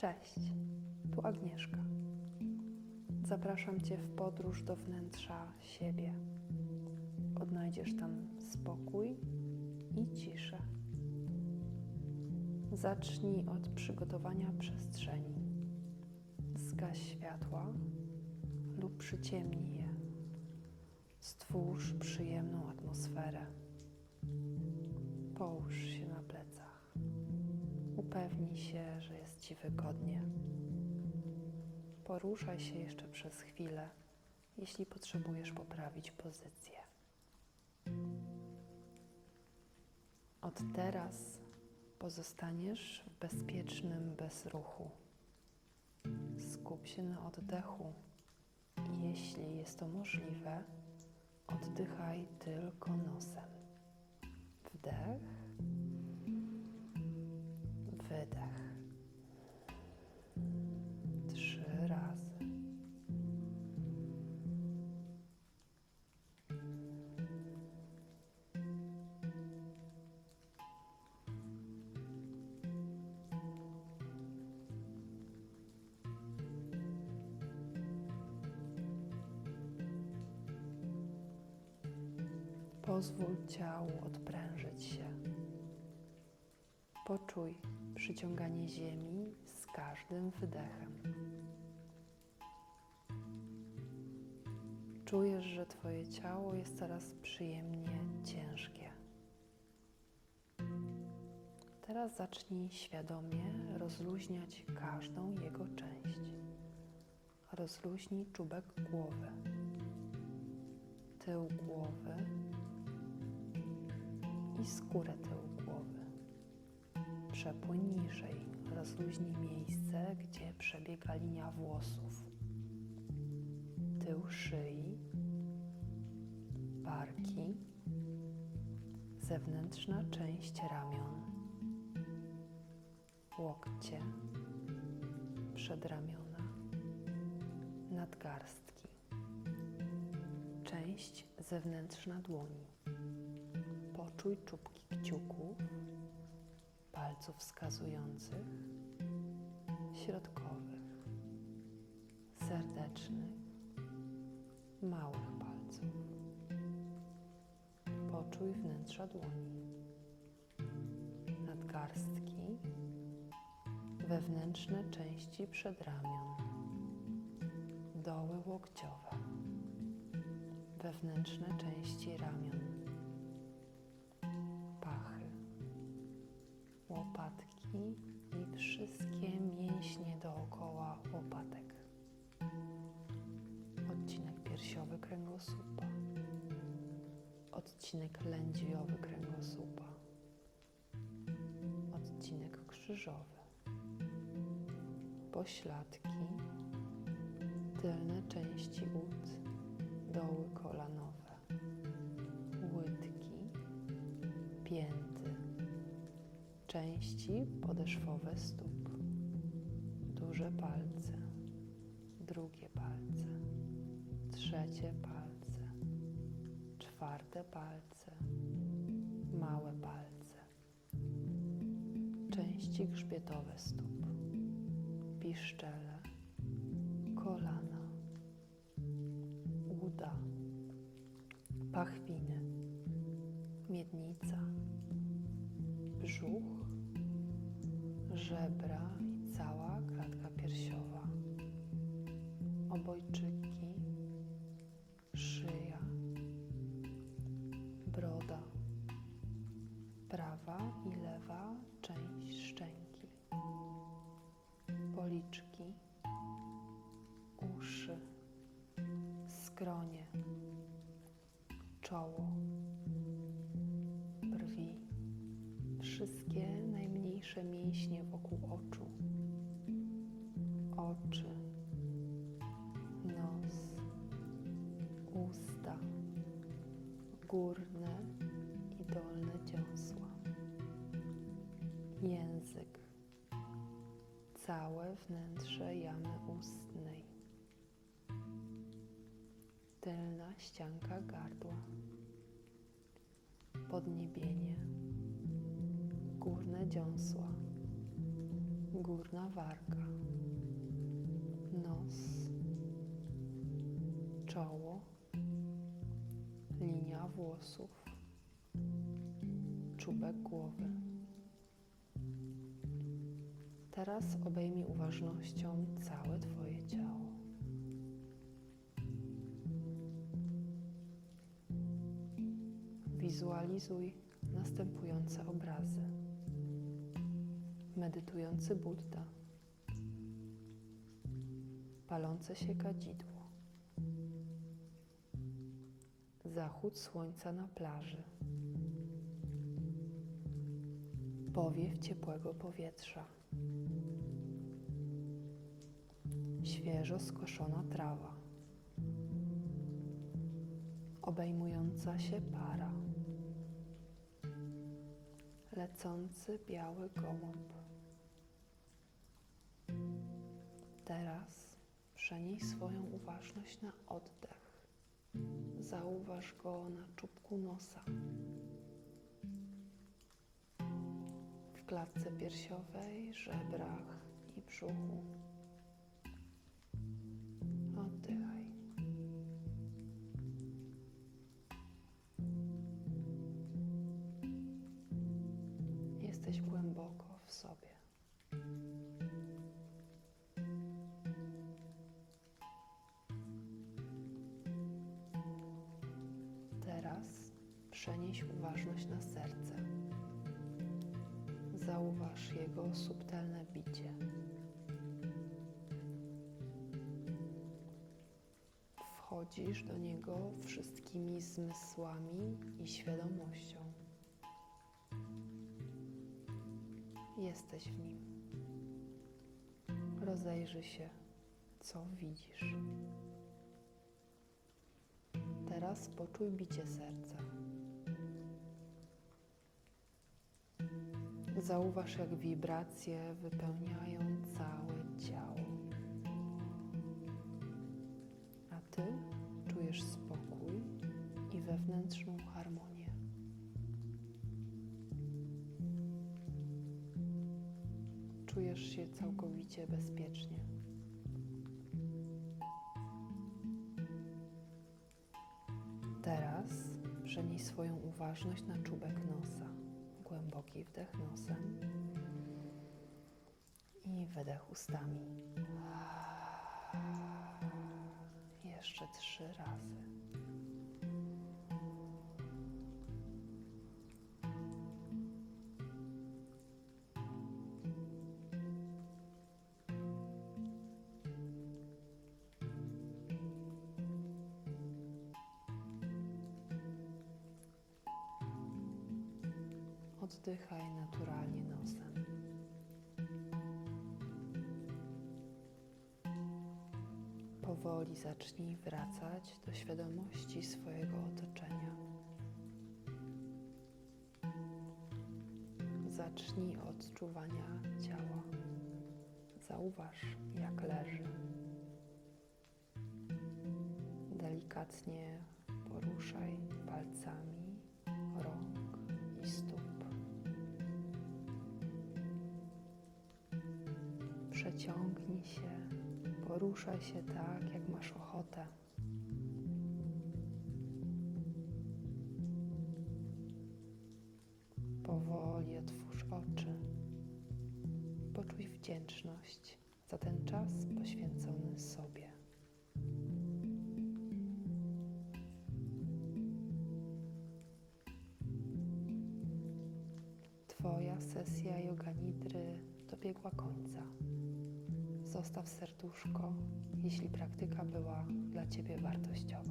Cześć, tu Agnieszka. Zapraszam Cię w podróż do wnętrza siebie. Odnajdziesz tam spokój i ciszę. Zacznij od przygotowania przestrzeni. Zgaś światła lub przyciemnij je. Stwórz przyjemną atmosferę. Połóż się na plecach. Upewnij się, że jest Ci wygodnie. Poruszaj się jeszcze przez chwilę, jeśli potrzebujesz poprawić pozycję. Od teraz pozostaniesz w bezpiecznym bezruchu. Skup się na oddechu jeśli jest to możliwe, oddychaj tylko nosem. Wydech. Trzy razy. Pozwól ciału odprężyć się. Poczuj przyciąganie ziemi z każdym wydechem. Czujesz, że Twoje ciało jest coraz przyjemnie ciężkie. Teraz zacznij świadomie rozluźniać każdą jego część. Rozluźnij czubek głowy, tył głowy i skórę tyłu. Przepłyń niżej, rozluźnij miejsce, gdzie przebiega linia włosów. Tył szyi, barki, zewnętrzna część ramion, łokcie, przedramiona, nadgarstki, część zewnętrzna dłoni. Poczuj czubki kciuków, palców wskazujących, środkowych, serdecznych, małych palców. Poczuj wnętrza dłoni, nadgarstki, wewnętrzne części przedramion, doły łokciowe, wewnętrzne części ramion wszystkie mięśnie dookoła łopatek. Odcinek piersiowy kręgosłupa, odcinek lędźwiowy kręgosłupa, odcinek krzyżowy, pośladki, tylne części ud, doły kolanowe, łydki, pięty, części podeszwowe stóp, duże palce, drugie palce, trzecie palce, czwarte palce, małe palce, części grzbietowe stóp, piszczele, kolana, uda, pachwiny, miednica, brzuch, żebra cała klatka piersiowa, obojczyki, szyja, broda, prawa i lewa część szczęki, policzki, uszy, skronie, czoło oczy, nos, usta, górne i dolne dziąsła, język, całe wnętrze jamy ustnej, tylna ścianka gardła podniebienie, górne dziąsła, górna warga, nos, czoło, linia włosów, czubek głowy. Teraz obejmij uważnością całe Twoje ciało. Wizualizuj następujące obrazy. Medytujący Buddha, palące się kadzidło, zachód słońca na plaży, powiew ciepłego powietrza, świeżo skoszona trawa, obejmująca się para, lecący biały gołąb. Teraz przenieś swoją uważność na oddech. Zauważ go na czubku nosa, w klatce piersiowej, żebrach i brzuchu. Oddychaj. Jesteś głęboko w sobie. Teraz przenieś uważność na serce. Zauważ jego subtelne bicie. Wchodzisz do niego wszystkimi zmysłami i świadomością. Jesteś w nim. Rozejrzyj się, co widzisz. Teraz poczuj bicie serca. Zauważ, jak wibracje wypełniają całe ciało. A ty czujesz spokój i wewnętrzną harmonię. Czujesz się całkowicie bezpiecznie. Przenieś swoją uważność na czubek nosa. Głęboki wdech nosem i wydech ustami. Jeszcze trzy razy. Oddychaj naturalnie nosem. Powoli zacznij wracać do świadomości swojego otoczenia. Zacznij od czuwania ciała. Zauważ, jak leży. Delikatnie poruszaj palcami rąk i stóp. Przeciągnij się, poruszaj się tak, jak masz ochotę. Powoli otwórz oczy. Poczuj wdzięczność za ten czas poświęcony sobie. Twoja sesja yoga nidry dobiegła końca. Zostaw serduszko, jeśli praktyka była dla Ciebie wartościowa.